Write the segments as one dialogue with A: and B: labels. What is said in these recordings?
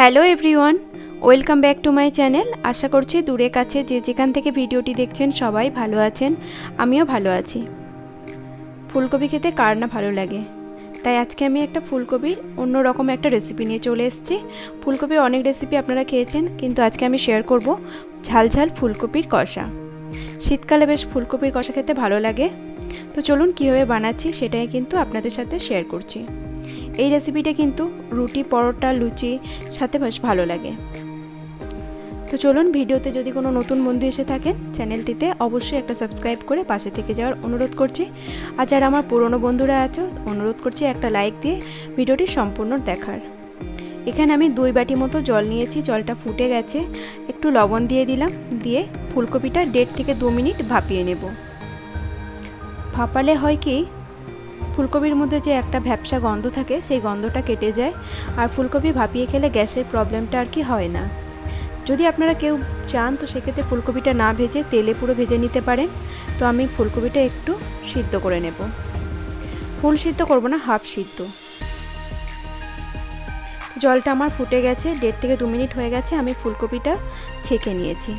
A: Hello everyone, welcome back to my channel. আশা করছি দূরে কাছে যে যেখান থেকে ভিডিওটি দেখছেন সবাই ভালো আছেন, আমিও ভালো আছি। ফুলকপি খেতে কার না ভালো লাগে? তাই আজকে আমি একটা ফুলকপির অন্য রকম একটা রেসিপি নিয়ে চলে এসেছি। ফুলকপির অনেক রেসিপি আপনারা খেয়েছেন, কিন্তু আজকে আমি শেয়ার করব ঝাল ঝাল ফুলকপির কষা। শীতকালে বেশ ফুলকপির কষা খেতে ভালো লাগে। তো চলুন কীভাবে বানাচ্ছি সেটাই কিন্তু আপনাদের সাথে শেয়ার করছি। এই রেসিপিটা কিন্তু রুটি, পরোটা, লুচি সাথে বেশ ভালো লাগে। তো চলুন ভিডিওতে যদি কোনো নতুন বন্ধু এসে থাকেন, চ্যানেলটিতে অবশ্যই একটা সাবস্ক্রাইব করে পাশে থেকে যাওয়ার অনুরোধ করছি। আর যারা আমার পুরনো বন্ধুরা আছো, অনুরোধ করছি একটা লাইক দিয়ে ভিডিওটি সম্পূর্ণ দেখার। এখানে আমি দুই বাটি মতো জল নিয়েছি, জলটা ফুটে গেছে। একটু লবণ দিয়ে দিলাম, দিয়ে ফুলকপিটা দেড় থেকে দু মিনিট ভাপিয়ে নেব। ভাপালে হয় কি ফুলকপির মধ্যে যে একটা ভ্যাপসা গন্ধ থাকে, সেই গন্ধটা কেটে যায়। আর ফুলকপি ভাপিয়ে খেলে গ্যাসের প্রবলেমটা আর কি হয় না। যদি আপনারা কেউ চান, তো সেক্ষেত্রে ফুলকপিটা না ভেজে তেলে পুরো ভেজে নিতে পারেন। তো আমি ফুলকপিটা একটু সিদ্ধ করে নেব। ফুল সিদ্ধ করব না, হাফ সিদ্ধ। জলটা আমার ফুটে গেছে, দেড় থেকে দু মিনিট হয়ে গেছে, আমি ফুলকপিটা ছেঁকে নিয়েছি।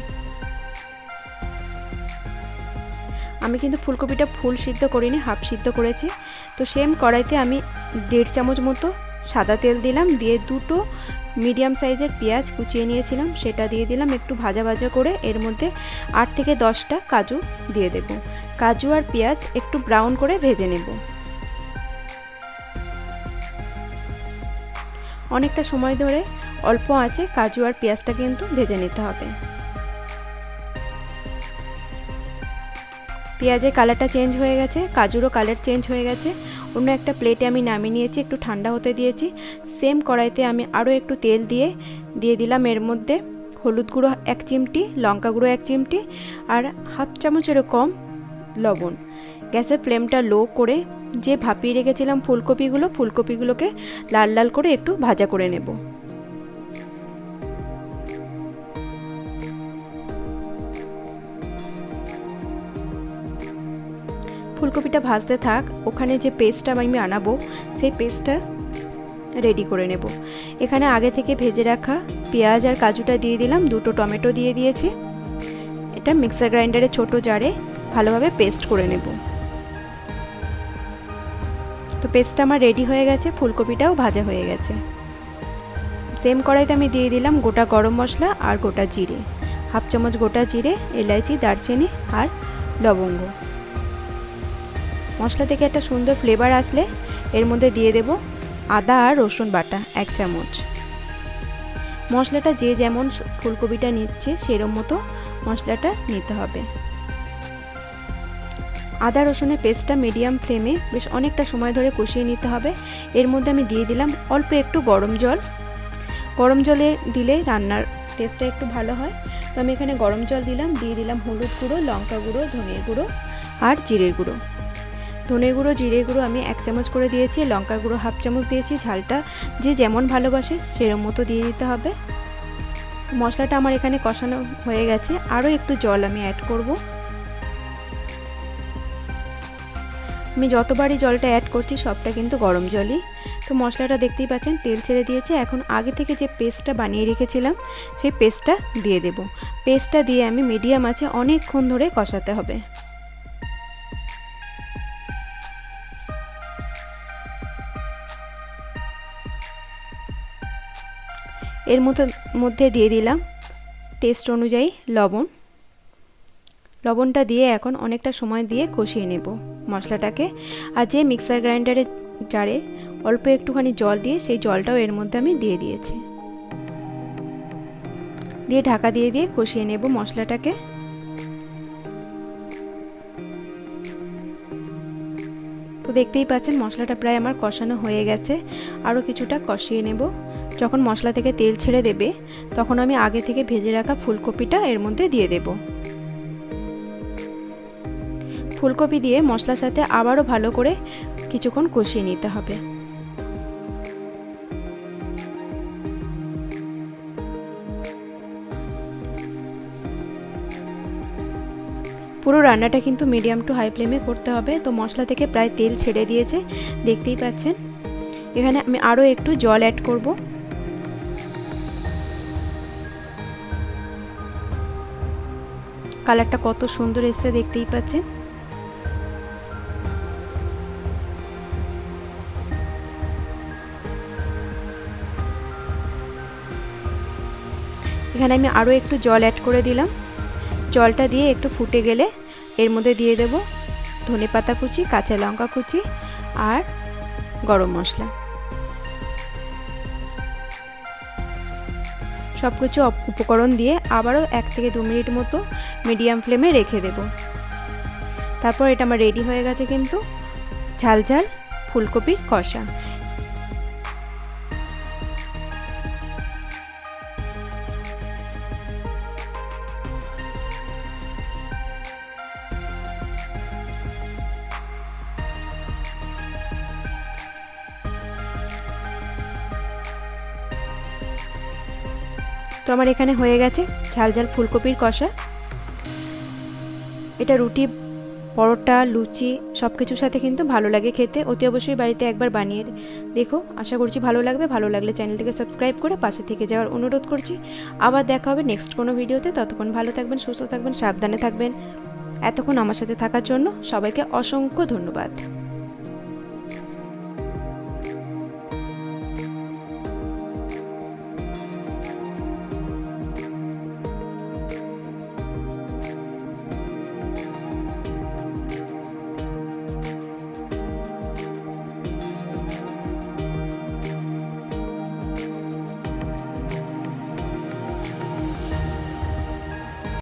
A: আমি কিন্তু ফুলকপিটা ফুল সিদ্ধ করিনি, হাফ সিদ্ধ করেছি। তো সেম কড়াইতে আমি দেড় চামচ মতো সাদা তেল দিলাম, দিয়ে দুটো মিডিয়াম সাইজের পেঁয়াজ কুচিয়ে নিয়েছিলাম, সেটা দিয়ে দিলাম একটু ভাজা ভাজা করে, এর মধ্যে আট থেকে দশটা কাজু দিয়ে দেব। কাজু আর পেঁয়াজ একটু ব্রাউন করে ভেজে নেব। অনেকটা সময় ধরে অল্প আঁচে কাজু আর পেঁয়াজটা কিন্তু ভেজে নিতে হবে। পেঁয়াজের কালারটা চেঞ্জ হয়ে গেছে, কাজুরও কালার চেঞ্জ হয়ে গেছে। অন্য একটা প্লেটে আমি নামিয়ে নিয়েছি, একটু ঠান্ডা হতে দিয়েছি। সেম কড়াইতে আমি আরও একটু তেল দিয়ে দিয়ে দিলাম এর মধ্যে হলুদ গুঁড়ো এক চিমটি, লঙ্কা গুঁড়ো এক চিমটি আর হাফ চামচেরও কম লবণ। গ্যাসের ফ্লেমটা লো করে যে ভাপিয়ে রেখেছিলাম ফুলকপিগুলো, ফুলকপিগুলোকে লাল লাল করে একটু ভাজা করে নেব। ফুলকপিটা ভাজতে থাক, ওখানে যে পেস্টটা আমি আনাবো, সেই পেস্টটা রেডি করে নেব। এখানে আগে থেকে ভেজে রাখা পেঁয়াজ আর কাজুটা দিয়ে দিলাম, দুটো টমেটো দিয়ে দিয়েছি। এটা মিক্সার গ্রাইন্ডারে ছোট জারে ভালোভাবে পেস্ট করে নেব। তো পেস্টটা আমার রেডি হয়ে গেছে, ফুলকপিটাও ভাজা হয়ে গেছে। সেম কড়াইতে আমি দিয়ে দিলাম গোটা গরম মশলা আর গোটা জিরে। হাফ চামচ গোটা জিরে, এলাইচি, দারচিনি আর লবঙ্গ। মশলা থেকে একটা সুন্দর ফ্লেভার আসলে এর মধ্যে দিয়ে দেব আদা আর রসুন বাটা, এক চামচ। মশলাটা যে যেমন ফুলকপিটা নিচ্ছে, সেরম মতো মশলাটা নিতে হবে। আদা রসুনের পেস্টটা মিডিয়াম ফ্লেমে বেশ অনেকটা সময় ধরে কষিয়ে নিতে হবে। এর মধ্যে আমি দিয়ে দিলাম অল্প একটু গরম জল। গরম জলে দিলে রান্নার টেস্টটা একটু ভালো হয়। তো আমি এখানে গরম জল দিলাম, দিয়ে দিলাম হলুদ গুঁড়ো, লঙ্কা গুঁড়ো ধনের গুঁড়ো আর জিরের গুঁড়ো। ধনে গুঁড়ো, জিরে গুঁড়ো আমি এক চামচ করে দিয়েছি লঙ্কা গুঁড়ো হাফ চামচ দিয়েছি, ঝালটা যে যেমন ভালোবাসে সেরম মতো দিয়ে দিতে হবে। মশলাটা আমার এখানে কষানো হয়ে গেছে, আরও একটু জল আমি অ্যাড করব। আমি যতবারই জলটা অ্যাড করছি সবটা কিন্তু গরম জলই। তো মশলাটা দেখতেই পাচ্ছেন, তেল ছেড়ে দিয়েছে, এখন আগে থেকে যে পেস্টটা বানিয়ে রেখেছিলাম, সেই পেস্টটা দিয়ে দেব। পেস্টটা দিয়ে আমি মিডিয়াম আছে, অনেকক্ষণ ধরে কষাতে হবে। এর মতো মধ্যে দিয়ে দিলাম টেস্ট অনুযায়ী লবণ। লবণটা দিয়ে এখন অনেকটা সময় দিয়ে কষিয়ে নেব মশলাটাকে। আর যে মিক্সার গ্রাইন্ডারে জারে অল্প একটুখানি জল দিয়ে সেই জলটাও এর মধ্যে আমি দিয়ে দিয়েছি। দিয়ে ঢাকা দিয়ে দিয়ে কষিয়ে নেব মশলাটাকে। তো দেখতেই পাচ্ছেন মশলাটা প্রায় আমার কষানো হয়ে গেছে। আরও কিছুটা কষিয়ে নেব। যখন মশলা থেকে তেল ছেড়ে দেবে, তখন আমি আগে থেকে ভেজে রাখা ফুলকপিটা এর মধ্যে দিয়ে দেব। ফুলকপি দিয়ে মশলার সাথে আবারও ভালো করে কিছুক্ষণ কষিয়ে নিতে হবে। পুরো রান্নাটা কিন্তু মিডিয়াম টু হাই ফ্লেমে করতে হবে। তো মশলা থেকে প্রায় তেল ছেড়ে দিয়েছে, দেখতেই পাচ্ছেন। এখানে আমি আরও একটু জল অ্যাড করব। কালারটা কত সুন্দর এসছে দেখতেই পাচ্ছেন। এখানে আমি আরও একটু জল অ্যাড করে দিলাম। জলটা দিয়ে একটু ফুটে গেলে এর মধ্যে দিয়ে দেব ধনে পাতা কুচি, কাঁচা লঙ্কা কুচি আর গরম মশলা। সব কিছু উপকরণ দিয়ে আবারও এক থেকে দু মিনিট মতো মিডিয়াম ফ্লেমে রেখে দেব। তারপর এটা আমার রেডি হয়ে গেছে কিন্তু। ঝাল ঝাল ফুলকপির কষা। তো আমার এখানে হয়ে গেছে ঝাল ঝাল, ফুলকপির কষা। এটা রুটি, পরোটা, লুচি সব কিছুর সাথে কিন্তু ভালো লাগে খেতে। অতি অবশ্যই বাড়িতে একবার বানিয়ে দেখো। আশা করছি ভালো লাগবে। ভালো লাগলে চ্যানেলটিকে সাবস্ক্রাইব করে পাশে থেকে যাওয়ার অনুরোধ করছি। আবার দেখা হবে নেক্সট কোনো ভিডিওতে। ততক্ষণ ভালো থাকবেন, সুস্থ থাকবেন, সাবধানে থাকবেন। এতক্ষণ আমার সাথে থাকার জন্য সবাইকে অসংখ্য ধন্যবাদ।